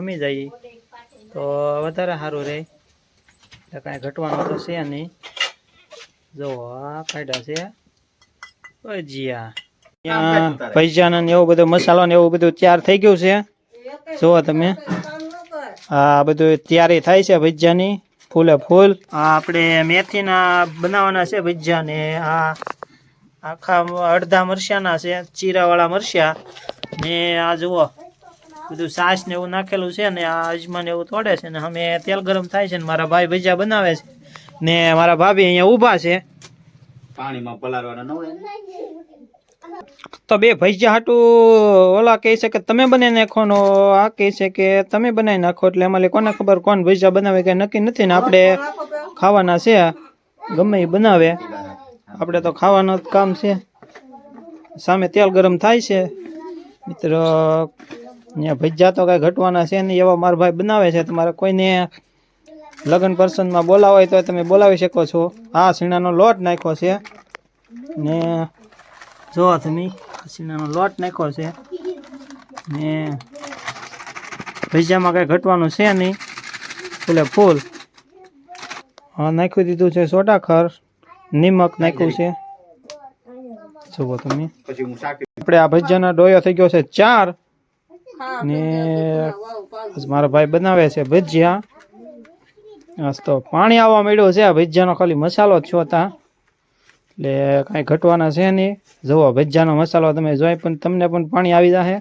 ખમી જાય. તો વધારે સારું રહે એટલે કાંઈ ઘટવાનું તો છે નહીં. જો આ કાઢ્યા છે. ભજીયા. ત્યાં ભજીયાના ને એવું બધું, મસાલો ને એવું બધું તૈયાર થઈ ગયું છે. જુઓ તમે. આ બધું તૈયારી થાય છે ભજીયાની. ફૂલે ફૂલ. આ આપણે મેથીના બનાવવાના છે ભજીયા ને. આ આખા અડધા મરચાના છે, ચીરાવાળા મરચા. ને આ જુઓ. બધું સાસ ને એવું નાખેલું છે ને આ અજમા ને એવું તોડે છે ને અમે તેલ ગરમ થાય છે ને મારા ભાઈ ભજીયા બનાવે છે. ને મારા ભાભી અહીંયા ઊભા છે. પાણીમાં પલાળવાના ન હોય. તો બે ભજીયા હાટું ઓલા કહે છે કે તમે બનાવી નાખો નો આ કહે છે કે તમે બનાવી નાખો એટલે લે કોને ખબર કોણ ભજીયા બનાવે કે નક્કી નથી ને આપણે ખાવાના છે. ગમે એ બનાવે. આપણે તો ખાવાનું કામ છે. સામે તેલ ગરમ થાય છે. મિત્ર અહીંયા ભજીયા તો કાંઈ ઘટવાના છે નહીં એવા મારા ભાઈ બનાવે છે. તમારે કોઈને લગ્ન પ્રસંગમાં બોલાવો હોય તો તમે બોલાવી શકો છો. આ સીણાનો લોટ નાખ્યો છે. ને જો તમે સીણાનો લોટ નાખ્યો છે. ને ભજીયામાં કાંઈ ઘટવાનું છે નહીં. ફૂલે ફૂલ. હા નાખ્યું દીધું છે સોટાખર. નિમક નાખ્યું છે. જુઓ તમે. આપણે આ ભજીયાનો ડોયો થઈ ગયો છે ચાર. ને મારા ભાઈ બનાવે છે ભજીયા. તો પાણી આવવા માંડ્યું છે આ ભજીયાનો ખાલી મસાલો જ છો ત્યાં એટલે કાંઈ ઘટવાના છે નહીં. જુઓ ભજીયાનો મસાલો તમે જોઈ પણ તમને પણ પાણી આવી જશે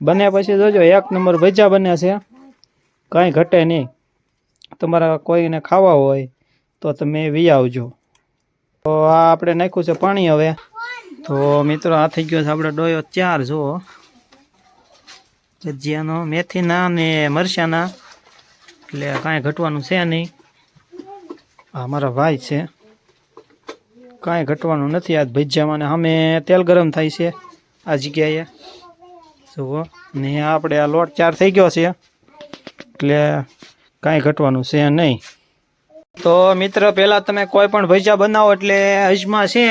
બને પછી જોજો એક નંબર ભજીયા બને છે. કાંઈ ઘટે નહીં. તમારા કોઈને ખાવા હોય તો તમે વી આવજો. તો આ આપણે નાખ્યું છે પાણી હવે. તો મિત્રો આ થઈ ગયો છે આપણે ડોયો ચાર જુઓ. ભજીયાનો, મેથીના ને મરચાના. એટલે કાંઈ ઘટવાનું છે નહીં. આ મારા ભાઈ છે. કાંઈ ઘટવાનું નથી આ ભજીયામાં ને અમે તેલ ગરમ થાય છે આ જગ્યાએ. જુઓ, ને આપણે આ લોટ ચાર થઈ ગયો છે. એટલે કાંઈ ઘટવાનું છે નહીં. તો મિત્ર, પહેલાં તમે કોઈ પણ ભજીયા બનાવો એટલે અજમા છે.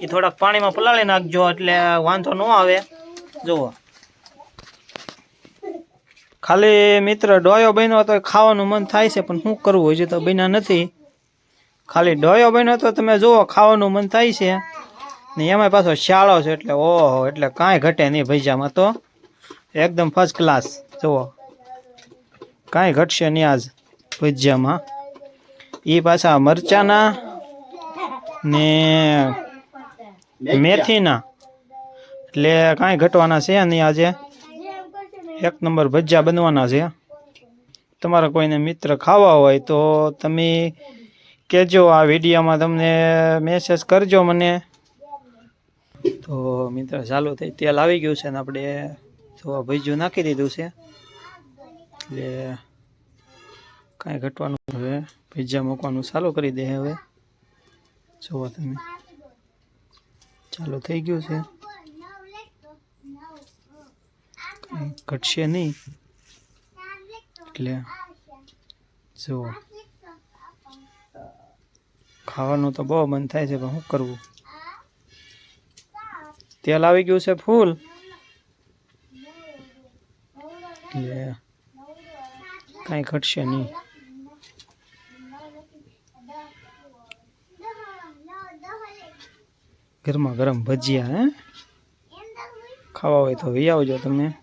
એ થોડાક પાણીમાં પલાળી નાખજો એટલે વાંધો ન આવે. જુઓ. ખાલી મિત્ર ડોયો બન્યો તો ખાવાનું મન થાય છે પણ શું કરવું હજી તો બન્યા નથી. ખાલી ડોયો બન્યો તો તમે જુઓ ખાવાનું મન થાય છે. ને એમાં પાછો શાળો છે એટલે ઓહો એટલે કાંઈ ઘટે નહીં ભજીયામાં તો. એકદમ ફર્સ્ટ ક્લાસ જુઓ. કાંઈ ઘટશે નહીં આજ ભજીયામાં એ પાછા મરચાના ને મેથીના. એટલે કાંઈ ઘટવાના છે નહીં આજે. એક નંબર ભજીયા બનવાના છે. તમારા કોઈને મિત્ર ખાવા હોય તો તમે કહેજો, આ વિડીયોમાં તમને મેસેજ કરજો મને. તો મિત્ર, ચાલુ થઈ તેલ આવી ગયું છે ને આપણે જો ભજીયું નાખી દીધું છે. એટલે કાંઈ ઘટવાનું હવે ભજીયા મૂકવાનું ચાલુ કરી દે હવે. જુઓ તમે. ચાલુ થઈ ગયું છે. ઘટશે નહીં. એટલે જુઓ ખાવાનું તો બહુ મન થાય છે, પણ શું કરવું? તેલ આવી ગયું છે ફૂલ. એટલે કાંઈ ઘટશે નહીં. ગરમા ગરમ ભજીયા, હે? ખાવા હોય તો વી આવજો તમે.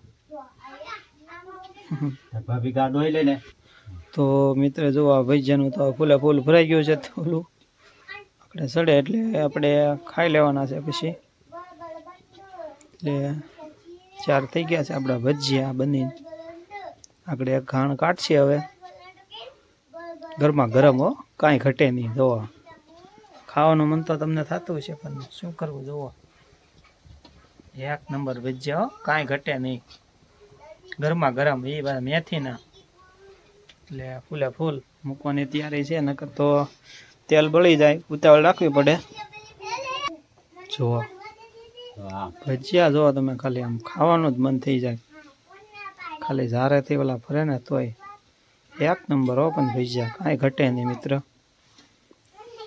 ભાભી ગા ડોઈ લઈને તો મિત્ર જો આ ભજીયાનું તો ફૂલે ફૂલ ભરાઈ ગયું છે થોડું આપણે સડે એટલે આપણે ખાઈ લેવાના છે પછી. એટલે ચાર થઈ ગયા છે આપણા ભજીયા બની આપણે ઘાણ કાઢશે હવે. ગરમા ગરમ હો, કાંઈ ઘટે નહીં, જોવા. ખાવાનું મન તો તમને થતું છે પણ શું કરવું, જોવો. એક નંબર ભજીયા હો, કાંઈ ઘટે નહીં. ગરમા ગરમ એ બધા મેથીના. એટલે ફૂલે ફૂલ મૂકવાની તૈયારી છે નકર તો તેલ બળી જાય ઉતાવળ રાખવી પડે. જુઓ. ભજીયા જુઓ તમે ખાલી આમ ખાવાનું જ મન થઈ જાય. ખાલી ઝારેથી ઓલા ફરે ને તોય. એક નંબર હો પણ ભજીયા કાંઈ ઘટે નહીં મિત્ર.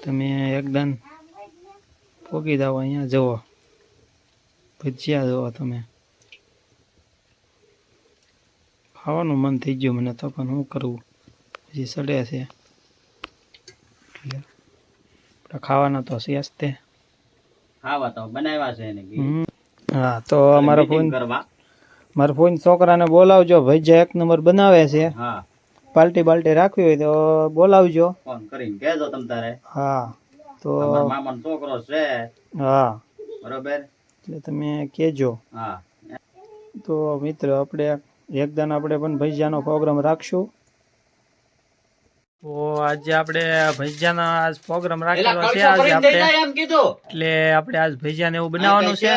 તમે એકદમ પોગી જાઓ અહીંયા જુઓ. ભજીયા જુઓ તમે. ખાવાનું મન થઈ ગયું મને તો પણ શું કરવું? હજી સડે છે. ખાવાના તો છે તે. ખાવા તો બનાવ્યા છે એને હા તો અમારો ફોન કરવા? મારા ફોન છોકરાને બોલાવજો ભજીયા એક નંબર બનાવે છે. હા. પાર્ટી બાલટી રાખવી હોય તો બોલાવજો. ફોન કરીને કહેજો તમ તારે. હા તો મામાનો છોકરો છે. હા. બરોબર? એટલે તમે કહેજો. હા. તો મિત્ર આપણે એકદમ આપણે પણ ભજીયાનો પ્રોગ્રામ રાખશું. તો આજે આપણે ભજીયાનો આજ પ્રોગ્રામ રાખેલો છે. આજે આપણે એટલે આપણે આજ ભજીયાને એવું બનાવવાનું છે.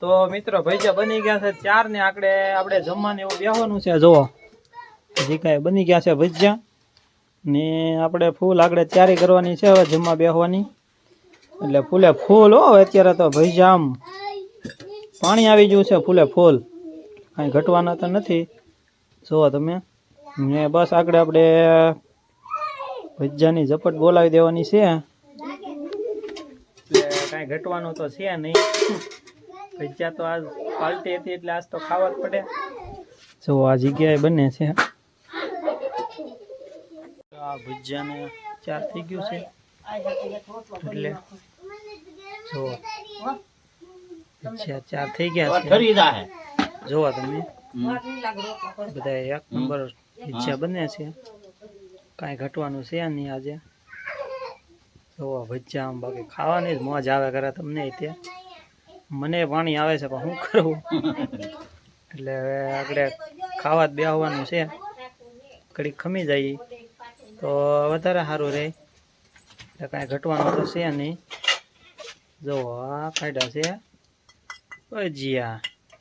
તો મિત્રો ભજીયા બની ગયા છે ચાર ને આકડે આપણે જમવાનું એવું બેહવાનું છે જુઓ. જીકાએ કાંઈ બની ગયા છે ભજીયા. ને આપણે ફૂલ આગળ તૈયારી કરવાની છે હવે જમવા બેહવાની. એટલે ફૂલે ફૂલ હો અત્યારે તો ભજીયા આમ પાણી આવી ગયું છે ફૂલે ફૂલ. કાંઈ ઘટવાના તો નથી. જુઓ તમે. ને બસ આગળ આપણે ભજીયાની ઝપટ બોલાવી દેવાની છે. કાંઈ ઘટવાનું તો છે નહીં. ભજીયા તો આજ પાલટી હતી એટલે આજ તો ખાવા જ પડે. જો આ જગ્યાએ બને છે. આ ભજીયાને ચાર થઈ ગયું છે. એટલે જો ભજીયા ચાર થઈ ગયા છે. જોવા તમે. બધા એક નંબર ઈચ્છા બને છે. કાંઈ ઘટવાનું છે નહીં આજે. જોવા ભજ્જા આમ બાકી ખાવાની જ મોજ આવે કરે તમને ત્યાં. મને પાણી આવે છે પણ શું કરવું એટલે હવે આપણે ખાવા જ બેહવાનું છે. ઘડીક ખમી જાય. તો વધારે સારું રહે. એટલે કાંઈ ઘટવાનું તો છે નહીં. જો આ કાઢ્યા છે. ભજીયા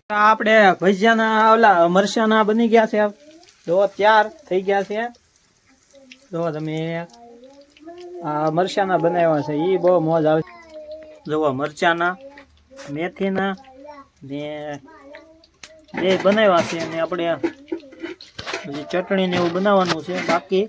આપણે ભજીયાના ઓલા મરચાના બની ગયા છે જો ત્યાર થઈ ગયા છે. જો તમે. આ મરચાના બનાવ્યા છે. એ બહુ મોજ આવે જુઓ મરચાના, મેથીના, ને બે બનાવ્યા છે. અને આપણે હજી ચટણી ને એવું બનાવવાનું છે. બાકી